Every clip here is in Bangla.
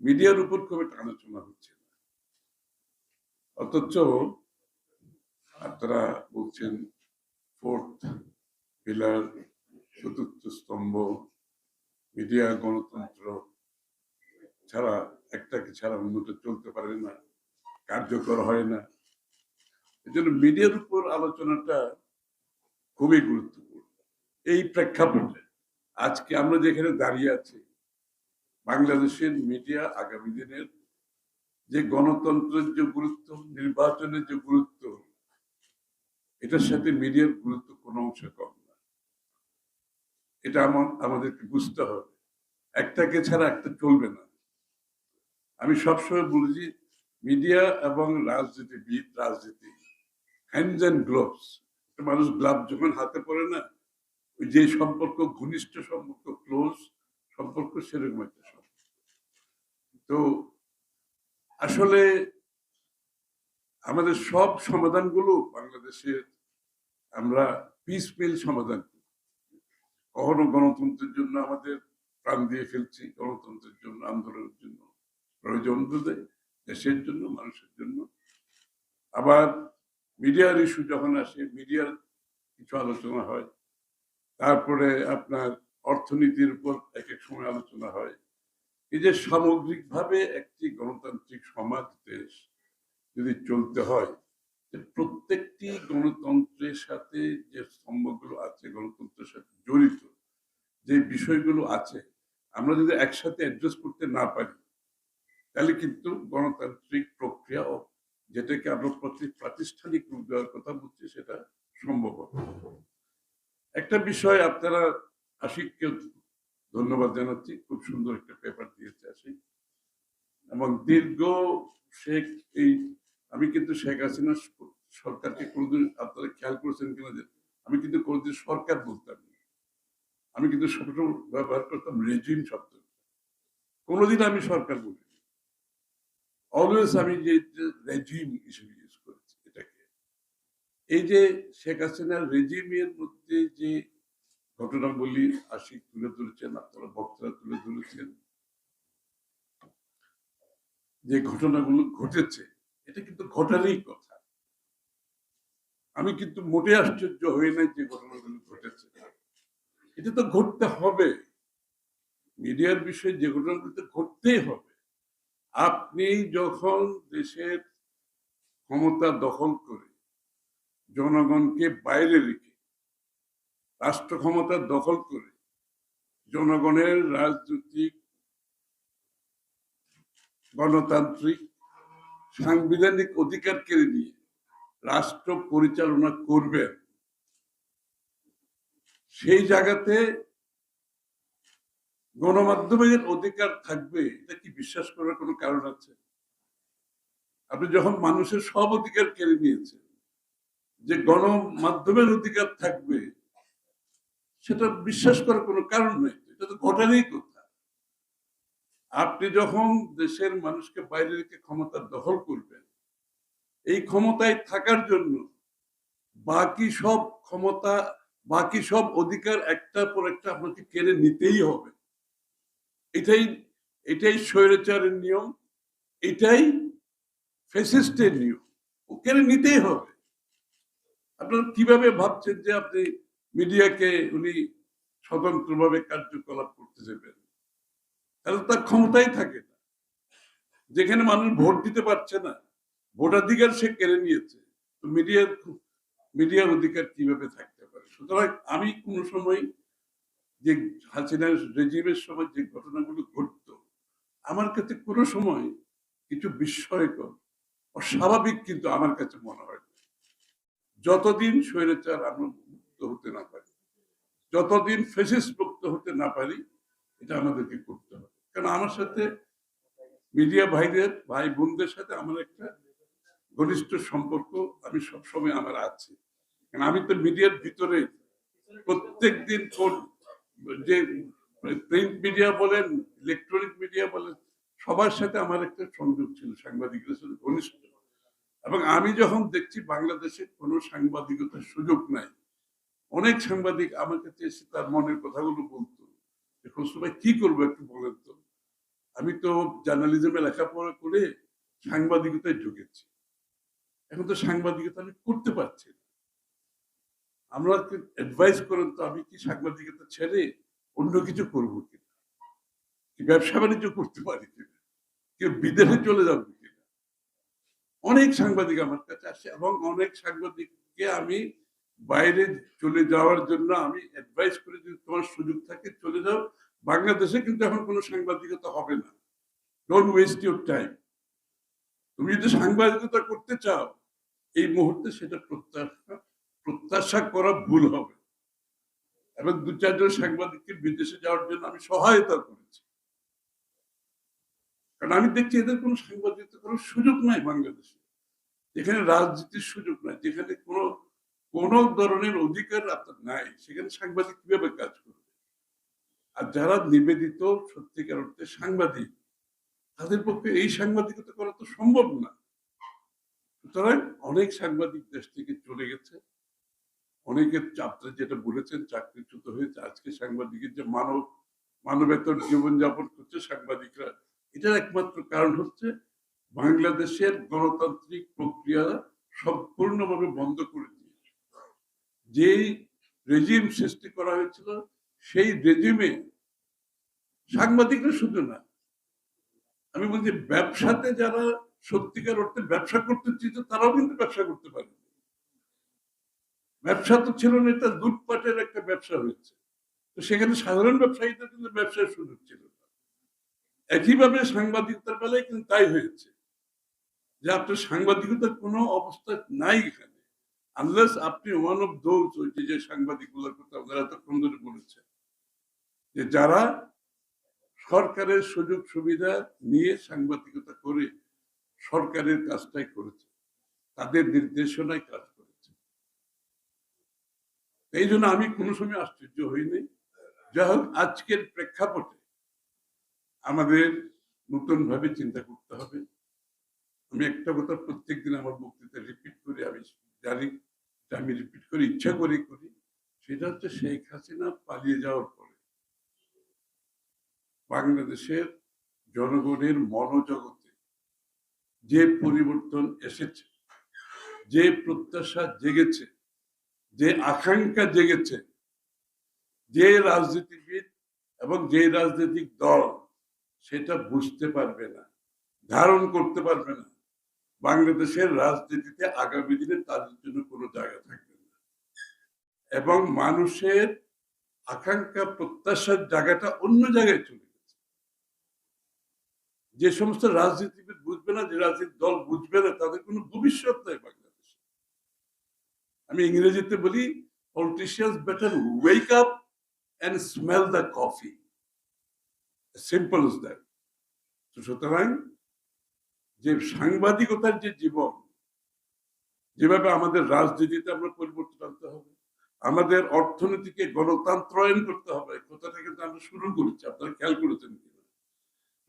মিডিয়ার উপর খুব একটা আলোচনা হচ্ছে না। অথচ আপনারা বলছেন ফোর্থ পিলার, চতুর্থ স্তম্ভ, মিডিয়া, গণতন্ত্র ছাড়া একটাকে ছাড়া অন্যটা চলতে পারে না, কার্যকর হয় না। এই জন্য মিডিয়ার উপর আলোচনাটা খুবই গুরুত্বপূর্ণ। এই প্রেক্ষাপটে আজকে আমরা যেখানে দাঁড়িয়ে আছি বাংলাদেশের মিডিয়া আগামী দিনের যে গণতন্ত্রের যে গুরুত্ব, নির্বাচনের যে গুরুত্ব, এটার সাথে মিডিয়ার গুরুত্ব কোনো অংশে কম না। এটা আমা- আমাদেরকে বুঝতে হবে। একটাকে ছাড়া একটা চলবে না। আমি সবসময় বলেছি মিডিয়া এবং রাজনীতিবিদ, রাজনীতি হ্যান্ডস অ্যান্ড গ্লোভস মানুষ গ্লাভ যখন হাতে পড়ে না, ওই যে সম্পর্ক, ঘনিষ্ঠ সম্পর্ক ক্লোজ সম্পর্ক সেরকম একটা তো আসলে আমাদের সব সমাধানগুলো বাংলাদেশের আমরা পিস মিল সমাধান কখনো গণতন্ত্রের জন্য আমাদের প্রাণ দিয়ে ফেলছি, গণতন্ত্রের জন্য, আন্দোলনের জন্য। প্রয়োজন দেশের জন্য, মানুষের জন্য। আবার মিডিয়ার ইস্যু যখন আসে, মিডিয়ার কিছু আলোচনা হয়। তারপরে আপনার অর্থনীতির উপর এক এক সময় আলোচনা হয়। এই যে সামগ্রিকভাবে একটি গণতান্ত্রিক সমাজ, দেশ যদি চলতে হয় প্রত্যেকটি গণতন্ত্রের সাথে যে স্তম্ভগুলো আছে, গণতন্ত্রের সাথে জড়িত, যে বিষয়গুলো আছে, আমরা যদি একসাথে অ্যাড্রেস করতে না পারি, তাহলে কিন্তু গণতান্ত্রিক প্রক্রিয়া যেটাকে আমরা প্রতি প্রাতিষ্ঠানিক রূপ দেওয়ার কথা বলছি, সেটা সম্ভব একটা বিষয় আপনারা আশিককে ধন্যবাদ জানাচ্ছি। খুব সুন্দর একটা এবং দীর্ঘ শেখ এই, আমি কিন্তু শেখ হাসিনা সরকারকে কোনোদিন আপনারা খেয়াল করেছেন কিনা যে আমি কিন্তু কোনোদিন সরকার বলতাম আমি কিন্তু সবসময় ব্যবহার করতাম রেজিম শব্দ। কোনোদিন আমি সরকার বলি অলওয়েজ আমি যে রেজিম হিসেবে ইউজ করেছি এটাকে। এই যে শেখ হাসিনার রেজিমের মধ্যে যে ঘটনাগুলি আশিক তুলে ধরেছেন, আপনারা বক্তারা তুলে ধরেছেন যে ঘটনাগুলো ঘটেছে, এটা কিন্তু ঘটারই কথা। আমি কিন্তু মোটে আশ্চর্য হই নাই যে ঘটনাগুলো ঘটেছে। এটা তো ঘটতে হবে। মিডিয়ার বিষয়ে যে ঘটনাগুলো ঘটতেই হবে। আপনি যখন দেশের ক্ষমতা দখল করে জনগণকে বাইরে রেখে রাষ্ট্র ক্ষমতা দখল করে জনগণের রাজনৈতিক গণতান্ত্রিক সাংবিধানিক অধিকার কেড়ে নিয়ে রাষ্ট্র পরিচালনা করবেন সেই জায়গাতে গণমাধ্যমের অধিকার থাকবে, এটা কি বিশ্বাস করার কোনো কারণ আছে? আপনি যখন মানুষের সব অধিকার কেড়ে নিয়েছেন, যে গণমাধ্যমের অধিকার থাকবে, সেটা বিশ্বাস করার কোনো কারণ নেই। এটা তো ঘটারই কথা। আপনি যখন দেশের মানুষকে বাইরে রেখে ক্ষমতা দখল করবেন, এই ক্ষমতায় থাকার জন্য বাকি সব ক্ষমতা, বাকি সব অধিকার একটার পর একটা আপনাকে কেড়ে নিতেই হবে। এটাই এটাই স্বৈরাচারের নিয়ম, এটাই ফেসিস্টের নিয়ম। ও কেড়ে নিতেই হবে। আপনারা কীভাবে ভাবছেন যে আপনি মিডিয়াকে উনি স্বতন্ত্রভাবে কার্যকলাপ করতে দেবেন? তাহলে তার ক্ষমতাই থাকে না। যেখানে মানুষ ভোট দিতে পারছে না, ভোটাধিকার সে কেড়ে নিয়েছে। তো মিডিয়ার মিডিয়ার অধিকার কীভাবে থাকতে পারে? সুতরাং আমি কোনো সময় যে হাসিনার রেজিমের সময় যে ঘটনাগুলো ঘটতো, আমার কাছে কোনো সময় কিছু বিস্ময়কর, অস্বাভাবিক কিন্তু আমার কাছে মনে হয়। যতদিন স্বৈরাচার আমরা মুক্ত হতে না পারি, যতদিন ফেসিস মুক্ত হতে না পারি, এটা আমাদেরকে করতে হবে। কারণ আমার সাথে মিডিয়া ভাইদের, ভাই বোনদের সাথে আমার একটা ঘনিষ্ঠ সম্পর্ক আমি সবসময় আমার আছে। কারণ আমি তো মিডিয়ার ভিতরে প্রত্যেক দিন যে প্রিন্ট মিডিয়া বলেন, ইলেকট্রনিক মিডিয়া বলেন, সবার সাথে আমার একটা সংযোগ ছিল, সাংবাদিকদের সাথে ঘনিষ্ঠ। এবং আমি যখন দেখছি বাংলাদেশে কোনো সাংবাদিকতার সুযোগ নাই, অনেক সাংবাদিক আমার কাছে এসে তার মনের কথাগুলো বলতো, যে খসরু ভাই, কি করব একটু বলেন তো? আমি তো জার্নালিজমে লেখাপড়া করে সাংবাদিকতায় ঢুকেছি। এখন তো সাংবাদিকতা আমি করতে পারছি না। আমরা অ্যাডভাইস করেন তো আমি কি সাংবাদিকতা ছেড়ে অন্য কিছু করব কিনা কি ব্যবসা বাণিজ্য করতে পারি কিনা কেউ বিদেশে চলে যাব কিনা অনেক সাংবাদিক আমার কাছে আসে এবং অনেক সাংবাদিককে আমি বাইরে চলে যাওয়ার জন্য আমি অ্যাডভাইস করে, যদি তোমার সুযোগ থাকে চলে যাও। বাংলাদেশে কিন্তু এখন কোনো সাংবাদিকতা হবে না। ডোন্ট ওয়েস্ট ইউর টাইম তুমি যদি সাংবাদিকতা করতে চাও, এই মুহূর্তে সেটা প্রত্যাশা প্রত্যাশা করা ভুল হবে। এবং দু চারজন সাংবাদিককে বিদেশে যাওয়ার জন্য আমি সহায়তা করেছি। কারণ আমি দেখছি এদের কোনো সাংবাদিকতা করার সুযোগ নাই বাংলাদেশে। যেখানে রাজনীতির সুযোগ নাই, যেখানে কোনো, কোন ধরনের অধিকার আপনার নাই, সেখানে সাংবাদিক কীভাবে কাজ করবে? আর যারা নিবেদিত সত্যিকার অর্থে সাংবাদিক, তাদের পক্ষে এই সাংবাদিকতা করা তো সম্ভব না। সুতরাং অনেক সাংবাদিক দেশ থেকে চলে গেছে। অনেকের চাপটা যেটা বলেছেন, চাকরিচ্যুত হয়েছে, আজকে সাংবাদিকের যে মানব, মানবেতর জীবনযাপন করছে সাংবাদিকরা, এটার একমাত্র কারণ হচ্ছে বাংলাদেশের গণতান্ত্রিক প্রক্রিয়া সম্পূর্ণভাবে বন্ধ করে দিয়েছে। যেই রেজিম সৃষ্টি করা হয়েছিল সেই রেজিমে সাংবাদিকরা শুধু না, আমি বলছি ব্যবসাতে যারা সত্যিকার অর্থে ব্যবসা করতে চেয়েছে তারাও কিন্তু ব্যবসা করতে পারে ব্যবসা তো ছিল না, এটা লুটপাটের একটা ব্যবসা হয়েছে। তো সেখানে সাধারণ ব্যবসায়ীদের কিন্তু ব্যবসার সুযোগ ছিল না। একইভাবে সাংবাদিকতার বেলায় কিন্তু তাই হয়েছে যে আপনার সাংবাদিকতার কোনো অবস্থা নাই এখানে। আনলেস আপনি ওয়ান অফ দোজ ওই যে সাংবাদিকগুলোর কথা ওনারা এতক্ষণ ধরে বলেছেন। যে যারা সরকারের সুযোগ সুবিধা নিয়ে সাংবাদিকতা করে সরকারের কাজটাই করেছে, তাদের নির্দেশনায় কাজ করেছে। এই জন্য আমি কোনো সময় আশ্চর্য হইনি। যাই হোক, আজকের প্রেক্ষাপটে আমাদের নতুন ভাবে চিন্তা করতে হবে। আমি একটা কথা প্রত্যেক দিন আমার বক্তৃতা রিপিট করি, আমি জানি আমি রিপিট করি, ইচ্ছা করে করি। সেটা হচ্ছে শেখ হাসিনা পালিয়ে যাওয়ার পরে বাংলাদেশের জনগণের মনোজগতে যে পরিবর্তন এসেছে, যে প্রত্যাশা জেগেছে, যে আকাঙ্ক্ষা জেগেছে, যে রাজনীতিবিদ এবং যে রাজনৈতিক দল সেটা বুঝতে পারবে না, ধারণ করতে পারবে না। বাংলাদেশের রাজনীতিতে আগামী দিনে তাদের জন্য কোনো জায়গা থাকবে না। এবং মানুষের আকাঙ্ক্ষা, প্রত্যাশার জায়গাটা অন্য জায়গায় চলে যে সমস্ত রাজনীতিবিদ বুঝবে না, যে রাজনীতির দল বুঝবে না, তাদের কোনো ভবিষ্যৎ নাই বাংলাদেশে। আমি ইংরেজিতে বলি politicians better wake up and smell the coffee simple is that সুতরাং, যে সাংবাদিকতার যে জীবন, যেভাবে আমাদের রাজনীতিতে আমরা পরিবর্তন আনতে হবে, আমাদের অর্থনীতিকে গণতন্ত্রায়ন করতে হবে কথাটা কিন্তু আমরা শুরু করেছি, আপনারা খেয়াল করেছেন কিনা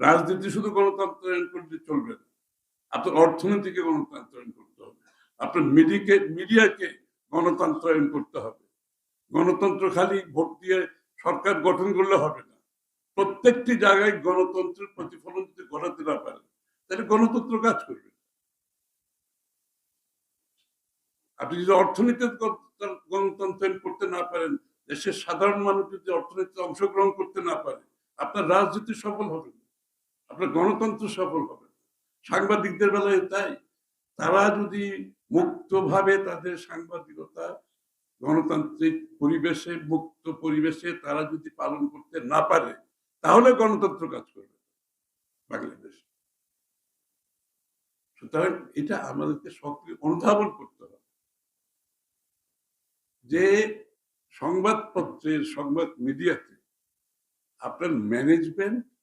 রাজনীতি শুধু গণতন্ত্রায়ন করলে চলবে না। আপনার অর্থনীতিকে গণতন্ত্রায়ন করতে হবে। আপনার মিডিয়াকে মিডিয়াকে গণতন্ত্রায়ন করতে হবে। গণতন্ত্র খালি ভোট দিয়ে সরকার গঠন করলে হবে না। প্রত্যেকটি জায়গায় গণতন্ত্রের প্রতিফলন যদি ঘটাতে না পারে, তাহলে গণতন্ত্র কাজ করবে আপনি যদি অর্থনীতির গণতন্ত্রায়ন করতে না পারেন, দেশের সাধারণ মানুষ যদি অর্থনীতিতে অংশগ্রহণ করতে না পারে, আপনার রাজনীতি সফল হবে না। আপনার গণতন্ত্র সফল হবে। সাংবাদিকদের বেলায় তাই। তারা যদি মুক্তভাবে তাদের সাংবাদিকতা, গণতান্ত্রিক পরিবেশে, মুক্ত পরিবেশে তারা যদি পালন করতে না পারে, তাহলে গণতন্ত্র কাজ করবে বাংলাদেশ। সুতরাং এটা আমাদেরকে সক্রিয় অনুধাবন করতে হবে। যে সংবাদপত্রের, সংবাদ মিডিয়াতে আপনার ম্যানেজমেন্ট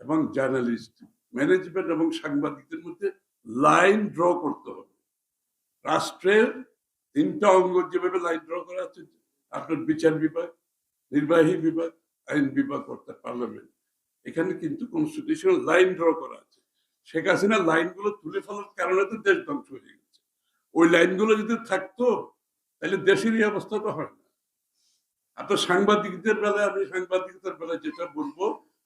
এবং জার্নালিস্ট ম্যানেজমেন্ট এবং সাংবাদিকদের মধ্যে লাইন ড্র করতে হবে। রাষ্ট্রের তিনটা অঙ্গ যেভাবে লাইন ড্র করা আছে, আপনার বিচার বিভাগ, নির্বাহী বিভাগ, আইন বিভাগ অর্থাৎ পার্লামেন্ট এখানে কিন্তু কনস্টিটিউশনাল লাইন ড্র করা আছে। শেখ হাসিনা লাইনগুলো তুলে ফেলার কারণে তো দেশ ধ্বংস হয়ে গেছে। ওই লাইনগুলো যদি থাকতো, তাহলে দেশের এই অবস্থা তো হয় না। আপনার সাংবাদিকদের বেলায়, আমি সাংবাদিকদের বেলায় যেটা বলব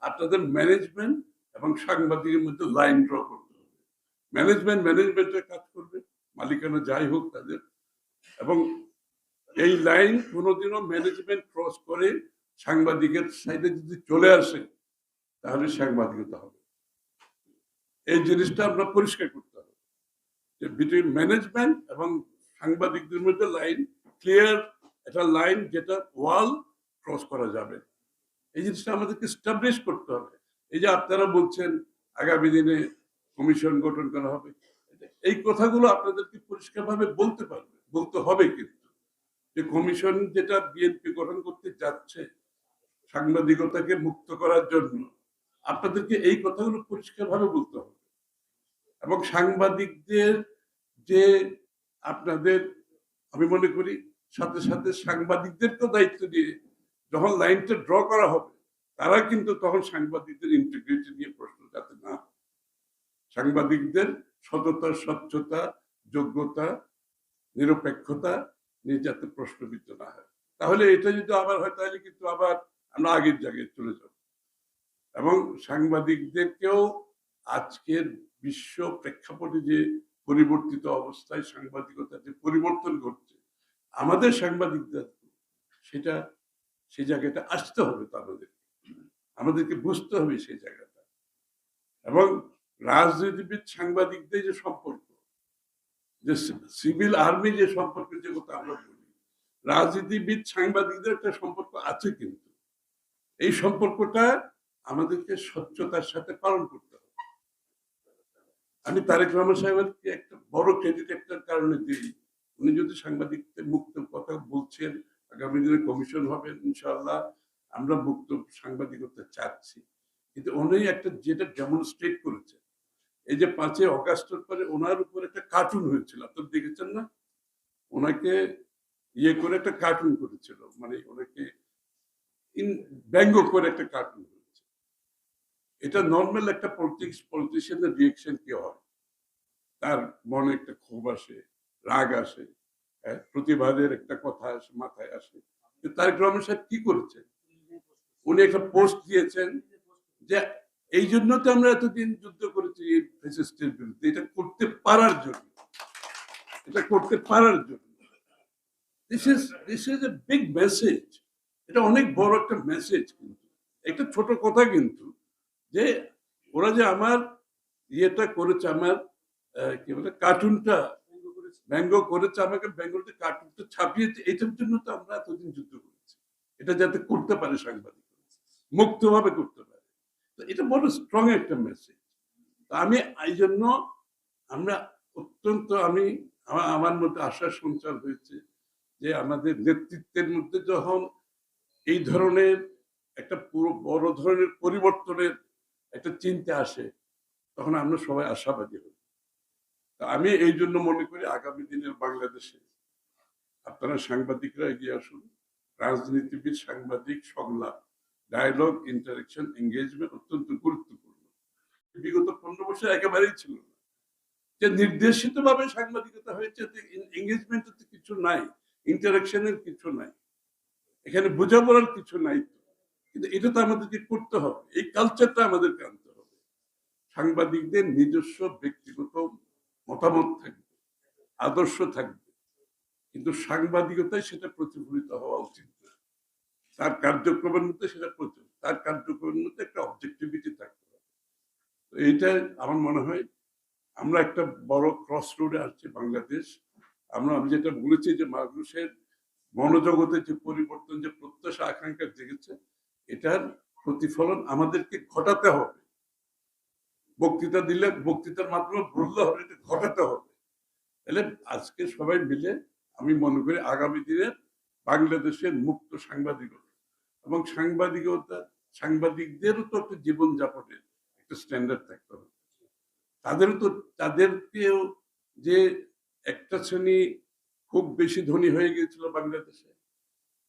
আপনাদের ম্যানেজমেন্ট এবং সাংবাদিকের মধ্যে লাইন ড্র করতে হবে। ম্যানেজমেন্ট ম্যানেজমেন্টের কাজ করবে, মালিকানা যাই হোক তাদের। এবং এই লাইন কোনোদিনও ম্যানেজমেন্ট ক্রস করে সাংবাদিকের সাইডে যদি চলে আসে, তাহলে সাংবাদিকতা হবে। এই জিনিসটা আমরা পরিষ্কার করতে হবে। যে বিটুইন ম্যানেজমেন্ট এবং সাংবাদিকদের মধ্যে লাইন ক্লিয়ার একটা লাইন যেটা ওয়াল ক্রস করা যাবে। এই জিনিসটা আমাদেরকে স্টাবলিশ করতে হবে। এই যে আপনারা বলছেন, আগামী দিনে কমিশন গঠন করা হবে, এই কথাগুলো আপনাদেরকে পরিষ্কারভাবে বলতে পারবে, বলতে হবে কিন্তু। যে কমিশন যেটা বিএনপি গঠন করতে যাচ্ছে, সাংবাদিকতাকে মুক্ত করার জন্য, আপনাদেরকে এই কথাগুলো পরিষ্কারভাবে বলতে হবে। এবং সাংবাদিকদের যে আপনাদের, আমি মনে করি, সাথে সাথে সাংবাদিকদেরকেও দায়িত্ব দিয়ে যখন লাইনটা ড্র করা হবে, তারা কিন্তু তখন সাংবাদিকদের ইন্টিগ্রিটি নিয়ে প্রশ্ন যাতে না। সাংবাদিকদের সততা, স্বচ্ছতা, যোগ্যতা, নিরপেক্ষতা নিয়ে যাতে প্রশ্নবিদ্ধ না হয় তাহলে এটা যদি আবার হয়, তাহলে কিন্তু আবার আমরা আগের জায়গায় চলে যাব এবং সাংবাদিকদেরকেও আজকের বিশ্ব প্রেক্ষাপটে যে পরিবর্তিত অবস্থায় সাংবাদিকতা যে পরিবর্তন ঘটছে, আমাদের সাংবাদিকদের, সেটা সেই জায়গাটা আসতে হবে তাদের আমাদেরকে বুঝতে হবে সেই জায়গাটা। এবং রাজনীতিবিদ সাংবাদিকদের যে সম্পর্ক, যে সিভিল আর্মি যে সম্পর্কের যে কথা আমরা বলি, রাজনীতিবিদ সাংবাদিকদের একটা সম্পর্ক আছে কিন্তু। এই সম্পর্কটা আমাদেরকে স্বচ্ছতার সাথে পালন করতে হবে। আমি তারেক রহমান সাহেবকে একটা বড় ক্রেডিট একটা কারণে দিই। উনি যদি সাংবাদিকদের মুক্ত কথা বলছেন আগামী দিনে কমিশন হবে, ইনশাআল্লাহ। আমরা মুক্ত সাংবাদিকতা চাচ্ছি। কিন্তু উনি একটা যেটা ডেমনস্ট্রেট করেছে এই যে পাঁচই অগাস্টের পরে ওনার উপর একটা কার্টুন হয়েছিল, আপনার দেখেছেন না? ওনাকে ইয়ে করে একটা কার্টুন করেছিল মানে ওনাকে ইন ব্যঙ্গ করে একটা কার্টুন করেছে। এটা নর্মাল একটা পলিটিক্স পলিটিশিয়ানের রিয়েকশন কি হয়? তার মনে একটা ক্ষোভ আসে, রাগ আসে। প্রতিবাদের একটা কথা মাথায় আসে তারেক রহমান সাহেব কি করেছেন? উনি একটা পোস্ট দিয়েছেন যে এই জন্য তো আমরা এতদিন যুদ্ধ করেছি এই ফ্যাসিস্টের বিরুদ্ধে, এটা করতে পারার জন্য। এটা করতে পারার জন্য। This is this is a big message এটা অনেক বড় একটা মেসেজ কিন্তু। একটা ছোট কথা কিন্তু যে ওরা যে আমার ইয়েটা করেছে, আমার কি বলে কার্টুনটা ব্যঙ্গ করেছে, আমাকে বেঙ্গলতে কার্টুনটা ছাপিয়েছে, এটার জন্য তো আমরা এতদিন যুদ্ধ করেছি। এটা যাতে করতে পারে সাংবাদিক। মুক্তভাবে করতে পারে। তো এটা বড় স্ট্রং একটা মেসেজ তো আমি, এই জন্য আমরা অত্যন্ত, আমি, আমার মধ্যে আশার সঞ্চার হয়েছে যে আমাদের নেতৃত্বের মধ্যে যখন এই ধরনের একটা পুরো বড় ধরনের পরিবর্তনের একটা চিন্তা আসে, তখন আমরা সবাই আশাবাদী হই তা আমি এই জন্য মনে করি আগামী দিনের বাংলাদেশে আপনারা সাংবাদিকরা এগিয়ে আসুন। রাজনীতিবিদ, সাংবাদিক, সংলাপ ডায়ালগ ইন্টারাকশন এঙ্গেজমেন্ট অত্যন্ত গুরুত্বপূর্ণ। বিগত পনেরো বছর একেবারেই ছিল যে নির্দেশিত ভাবে সাংবাদিকতা হয়েছে এঙ্গেজমেন্টের তো কিছু নাই ইন্টারাকশনের কিছু নাই, এখানে বোঝাপড়ার কিছু নাই তো। কিন্তু এটা তো আমাদেরকে করতে হবে। এই কালচারটা আমাদেরকে আনতে হবে। সাংবাদিকদের নিজস্ব ব্যক্তিগত মতামত থাকবে, আদর্শ থাকবে, কিন্তু সাংবাদিকতায় সেটা প্রতিফলিত হওয়া উচিত তার কার্যক্রমের মধ্যে সেটা প্রচুর তার কার্যক্রমের মধ্যে একটা অবজেক্টিভিটি থাকতে হবে। তো এইটা আমার মনে হয়, আমরা একটা বড় ক্রস রোডে আসছি বাংলাদেশ। আমরা আমি যেটা বলেছি যে মানুষের মনোজগতে যে পরিবর্তন, যে প্রত্যাশা, আকাঙ্ক্ষা জেগেছে, এটার প্রতিফলন আমাদেরকে ঘটাতে হবে। বক্তৃতা দিলে বক্তৃতার মাধ্যমে হবে ঘটাতে হবে। তাহলে আজকে সবাই মিলে আমি মনে করি আগামী দিনে বাংলাদেশের মুক্ত সাংবাদিকতা এবং সাংবাদিকতা, সাংবাদিকদেরও তো একটা জীবনযাপনের একটা স্ট্যান্ডার্ড থাকতে হবে। তাদেরও তো, তাদেরকেও যে একটা শ্রেণি খুব বেশি ধনী হয়ে গিয়েছিল বাংলাদেশে,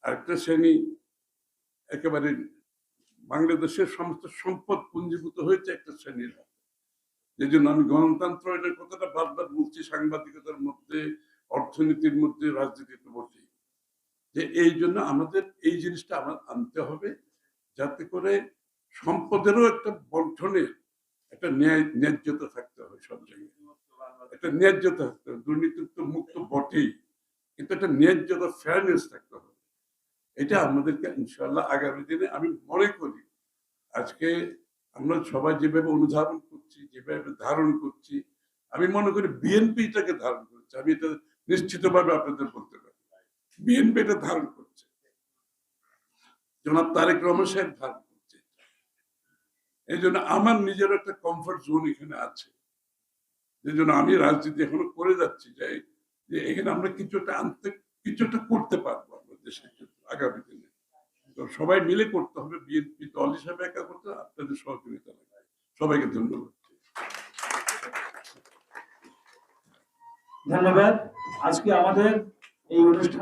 আরেকটা শ্রেণি একেবারে বাংলাদেশের সমস্ত সম্পদ পুঞ্জীভূত হয়েছে একটা শ্রেণির। যে জন্য আমি গণতন্ত্র এটার কথাটা বারবার বলছি, সাংবাদিকতার মধ্যে, অর্থনীতির মধ্যে, রাজনীতিতে বসে। যে এই জন্য আমাদের এই জিনিসটা আমার আনতে হবে, যাতে করে সম্পদেরও একটা বন্টনের একটা ন্যায়, ন্যায্যতা থাকতে হবে সব জায়গায়। একটা ন্যায্যতা থাকতে হবে দুর্নীতি তো মুক্ত বটেই, কিন্তু একটা ন্যায্যতা ফেয়ারনেস থাকতে হবে। এটা আমাদেরকে ইনশাল্লাহ আগামী দিনে আমি মনে করি, আজকে আমরা সবাই যেভাবে অনুধাবন করছি, যেভাবে ধারণ করছি, আমি মনে করি বিএনপি এটাকে ধারণ করছে। আমি এটা নিশ্চিতভাবে আপনাদের বলতে পারি। বিএনপি এটা ধারণ করছে। জনাব তারেক রহমান সাহেব ধারণ করছে এই জন্য আমার নিজের একটা কমফর্ট জোন এখানে আছে। যে জন্য আমি রাজনীতি এখনও করে যাচ্ছি যে এখানে আমরা কিছুটা আনতে কিছুটা করতে পারব আমরা দেশের জন্য, আগামী দিনে। সবাই মিলে করতে হবে, বিএনপি দল হিসাবে একা করতে আপনাদের সহযোগিতা লাগবে। সবাইকে ধন্যবাদ। ধন্যবাদ। আজকে আমাদের এই অনুষ্ঠান